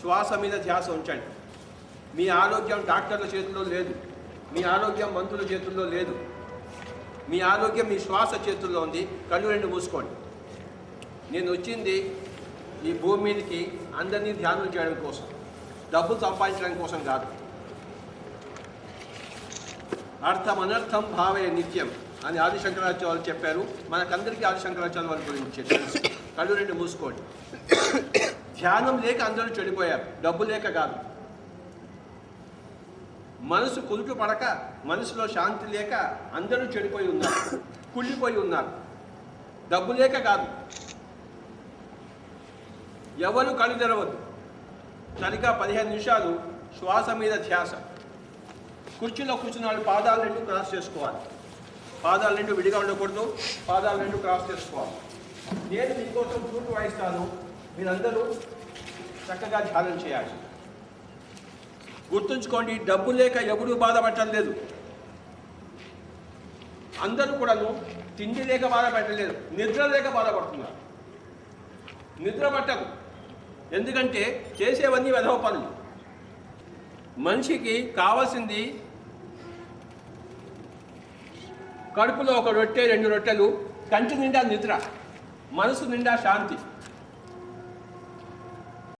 శ్వాస మీద ధ్యాస ఉంచండి. మీ ఆరోగ్యం డాక్టర్ల చేతుల్లో లేదు. మీ ఆరోగ్యం మంత్రుల చేతుల్లో లేదు. మీ ఆరోగ్యం మీ శ్వాస చేతుల్లో ఉంది. కళ్ళు రెండు మూసుకోండి. నేను వచ్చింది ఈ భూమి మీదకి అందరినీ ధ్యానం చేయడం కోసం. డబ్బులు సంపాదించడం కోసం కాదు. అర్థం అనర్థం భావే నిత్యం అని ఆదిశంకరాచార్య వాళ్ళు చెప్పారు. మనకందరికీ ఆదిశంకరాచార్య వాళ్ళ గురించి చెప్పారు కళ్ళు రెండు మూసుకోండి. ధ్యానం లేక అందరూ చెడిపోయారు. డబ్బు లేక కాదు. మనసు కుదుట పడక మనసులో శాంతి లేక అందరూ చెడిపోయి ఉన్నారు. కుళ్ళిపోయి ఉన్నారు. డబ్బు లేక కాదు. ఎవరు కళ్ళు తెరవద్దు. సరిగ్గా పదిహేను నిమిషాలు శ్వాస మీద ధ్యాస. కుర్చీలో కూర్చున్న వాళ్ళు పాదాలు రెండు క్రాస్ చేసుకోవాలి. పాదాలు రెండు విడిగా ఉండకూడదు పాదాలు రెండు క్రాస్ చేసుకోవాలి. నేను మీకోసం చూపు వాయిస్తాను. మీరందరూ చక్కగా ధ్యానం చేయాలి. గుర్తుంచుకోండి డబ్బు లేక ఎవడూ బాధపడటం లేదు. అందరూ కూడాను తిండి లేక బాధపడలేదు నిద్ర లేక బాధపడుతున్నారు. నిద్ర పట్టదు. ఎందుకంటే చేసేవన్నీ వెధవ పనులు. మనిషికి కావాల్సింది కడుపులో ఒక రొట్టె రెండు రొట్టెలు కంటి నిండా నిద్ర మనసు నిండా శాంతి.